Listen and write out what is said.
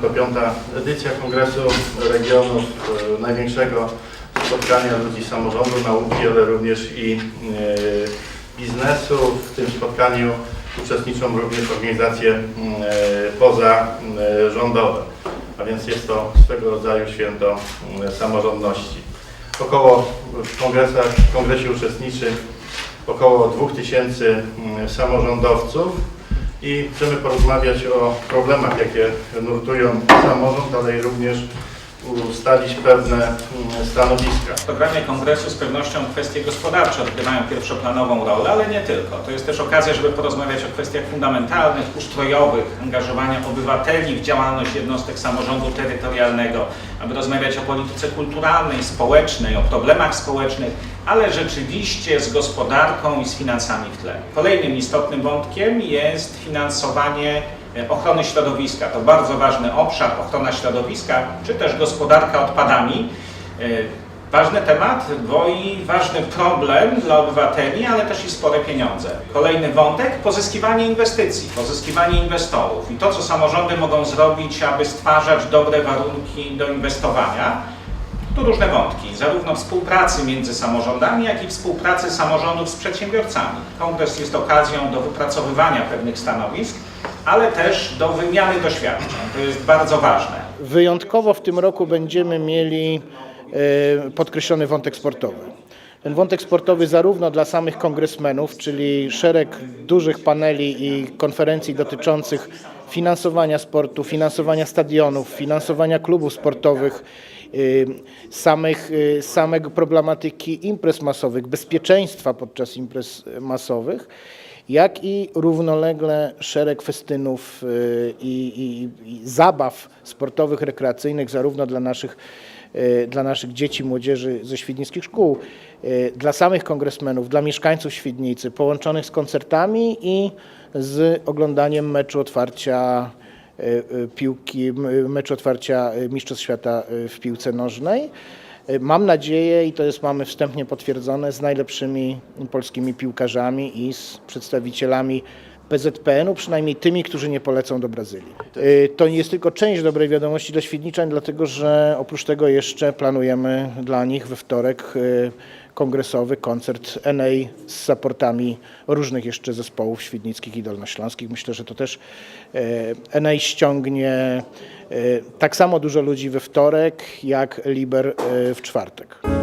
25. edycja Kongresu Regionów, e, największego spotkania ludzi samorządu, nauki, ale również i e, biznesu. W tym spotkaniu uczestniczą również organizacje e, pozarządowe, a więc jest to swego rodzaju święto samorządności. Około w kongresach, w kongresie uczestniczy około 2000 mm, samorządowców i chcemy porozmawiać o problemach, jakie nurtują samorząd, ale i również ustalić pewne mm, stanowiska. W programie kongresu z pewnością kwestie gospodarcze odgrywają pierwszoplanową rolę, ale nie tylko. To jest też okazja, żeby porozmawiać o kwestiach fundamentalnych, ustrojowych, angażowania obywateli w działalność jednostek samorządu terytorialnego, aby rozmawiać o polityce kulturalnej, społecznej, o problemach społecznych, ale rzeczywiście z gospodarką i z finansami w tle. Kolejnym istotnym wątkiem jest finansowanie ochrony środowiska. To bardzo ważny obszar, ochrona środowiska, czy też gospodarka odpadami. E, Ważny temat, bo i ważny problem dla obywateli, ale też i spore pieniądze. Kolejny wątek, pozyskiwanie inwestycji, pozyskiwanie inwestorów i to, co samorządy mogą zrobić, aby stwarzać dobre warunki do inwestowania. Tu różne wątki, zarówno współpracy między samorządami, jak i współpracy samorządów z przedsiębiorcami. Kongres jest okazją do wypracowywania pewnych stanowisk, ale też do wymiany doświadczeń. To jest bardzo ważne. Wyjątkowo w tym roku będziemy mieli e, podkreślony wątek sportowy. Ten wątek sportowy zarówno dla samych kongresmenów, czyli szereg dużych paneli i konferencji dotyczących finansowania sportu, finansowania stadionów, finansowania klubów sportowych, samych, y, samego problematyki imprez masowych, bezpieczeństwa podczas imprez masowych, jak i równolegle szereg festynów y, i, i, i zabaw sportowych, rekreacyjnych, zarówno dla naszych, y, dla naszych dzieci, młodzieży ze świdnickich szkół, y, dla samych kongresmenów, dla mieszkańców Świdnicy, połączonych z koncertami i z oglądaniem meczu otwarcia y, y, piłki, m- meczu otwarcia y, Mistrzostw Świata y, w piłce nożnej. Mam nadzieję, i to jest mamy wstępnie potwierdzone, z najlepszymi polskimi piłkarzami i z przedstawicielami PZPN-u, przynajmniej tymi, którzy nie polecą do Brazylii. Y, To nie jest tylko część dobrej wiadomości dla Świdniczan, dlatego że oprócz tego jeszcze planujemy dla nich we wtorek kongresowy koncert NA z supportami różnych jeszcze zespołów świdnickich i dolnośląskich. Myślę, że to też e, NA ściągnie e, tak samo dużo ludzi we wtorek, jak Liber e, w czwartek.